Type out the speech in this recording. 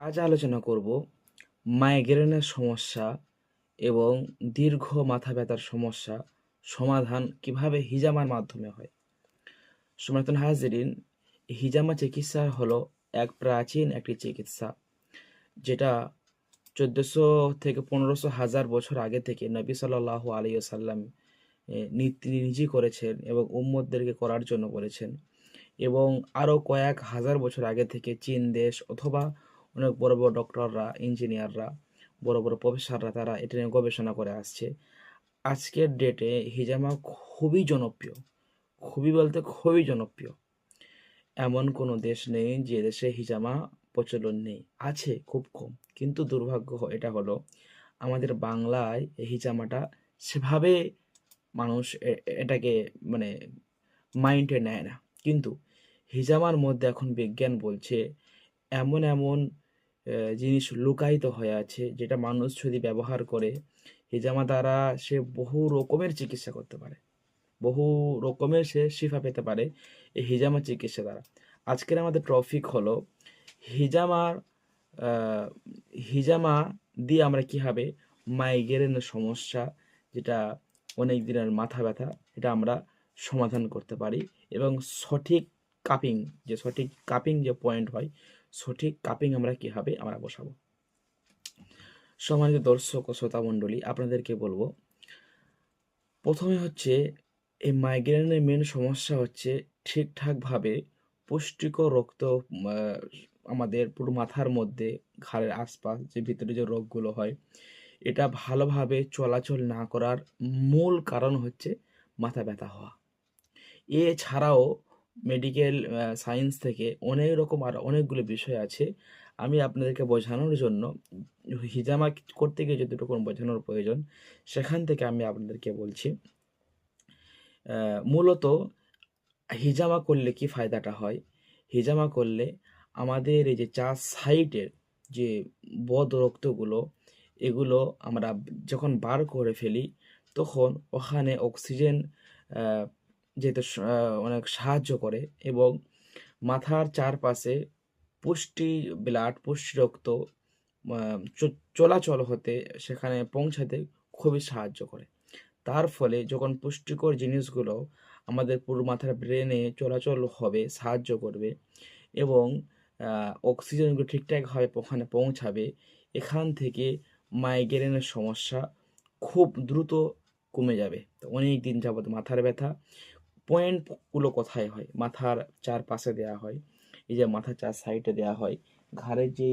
আজ আলোচনা করব মাইগ্রেনের সমস্যা এবং দীর্ঘ মাথা ব্যথার সমস্যা, সমাধান কীভাবে হিজামার মাধ্যমে হয়। সমাতন হাজিরিন, হিজামা চিকিৎসা হলো এক প্রাচীন একটি চিকিৎসা, যেটা চোদ্দোশো থেকে পনেরোশো হাজার বছর আগে থেকে নবী সাল্লাহ আলী সাল্লাম তিনি নিজেই করেছেন এবং উম্মদদেরকে করার জন্য বলেছেন এবং আরও কয়েক হাজার বছর আগে থেকে চীন দেশ অথবা অনেক বড় বড় ডক্টররা ইঞ্জিনিয়াররা বড় বড় প্রফেসররা তারা এটা নিয়ে গবেষণা করে আসছে। আজকের ডেটে হিজামা খুবই জনপ্রিয়, খুবই বলতে খুবই জনপ্রিয়। এমন কোনো দেশ নেই যে দেশে হিজামা প্রচলন নেই, আছে খুব কম। কিন্তু দুর্ভাগ্য এটা হলো আমাদের বাংলায় এই হিজামাটা সেভাবে মানুষ এটাকে মানে মাইন্ডে নেয় না। কিন্তু হিজামার মধ্যে এখন বিজ্ঞান বলছে, এমন এমন জিনিস লুকায়িত হয়ে আছে, যেটা মানুষ যদি ব্যবহার করে, হিজামা দ্বারা সে বহু রকমের চিকিৎসা করতে পারে। বহু রকমের সে শিফা পেতে পারে এই হিজামা চিকিৎসা দ্বারা। আজকের আমাদের টপিক হলো, হিজামার হিজামা দিয়ে আমরা কীভাবে মাইগ্রেনের সমস্যা, যেটা অনেক দিনের মাথা ব্যথা, এটা আমরা সমাধান করতে পারি এবং সঠিক কাপিং, যে সঠিক কাপিং যে পয়েন্ট হয় সঠিক কাপিং আমরা কীভাবে আমরা বসাবো? সম্মানিত দর্শক ও শ্রোতা মণ্ডলী, আপনাদেরকে বলব, প্রথমে হচ্ছে এই মাইগ্রেনের মেন সমস্যা হচ্ছে ঠিকঠাকভাবে পুষ্টিকর রক্ত আমাদের পুরো মাথার মধ্যে, ঘাড়ের আশপাশ যে ভিতরে যে রোগগুলো হয়, এটা ভালোভাবে চলাচল না করার মূল কারণ হচ্ছে মাথা ব্যথা হওয়া। এছাড়াও মেডিকেল সায়েন্স থেকে অনেক রকম আর অনেকগুলো বিষয় আছে। আমি আপনাদেরকে বোঝানোর জন্য হিজামা করতে গিয়ে যতটুকু বোঝানোর প্রয়োজন, সেখান থেকে আমি আপনাদেরকে বলছি। মূলত হিজামা করলে কি ফায়দাটা হয়? হিজামা করলে আমাদের এই যে চার সাইটের যে বদ রক্তগুলো, এগুলো আমরা যখন বার করে ফেলি, তখন ওখানে অক্সিজেন যেতে অনেক সাহায্য করে এবং মাথার চারপাশে পুষ্টি ব্লাড, পুষ্টি রক্ত চলাচল হতে সেখানে পৌঁছাতে খুবই সাহায্য করে। তার ফলে যখন পুষ্টিকর জিনিসগুলো আমাদের পুরো মাথার ব্রেনে চলাচল হবে, সাহায্য করবে এবং অক্সিজেনগুলো ঠিকঠাকভাবে ওখানে পৌঁছাবে, এখান থেকে মাইগ্রেনের সমস্যা খুব দ্রুত কমে যাবে। তো অনেক দিন যাবত মাথার ব্যথা পয়েন্টগুলো কোথায় হয়? মাথার চারপাশে দেওয়া হয়। এই যে মাথার চার সাইডে দেওয়া হয়। ঘাড়ের যে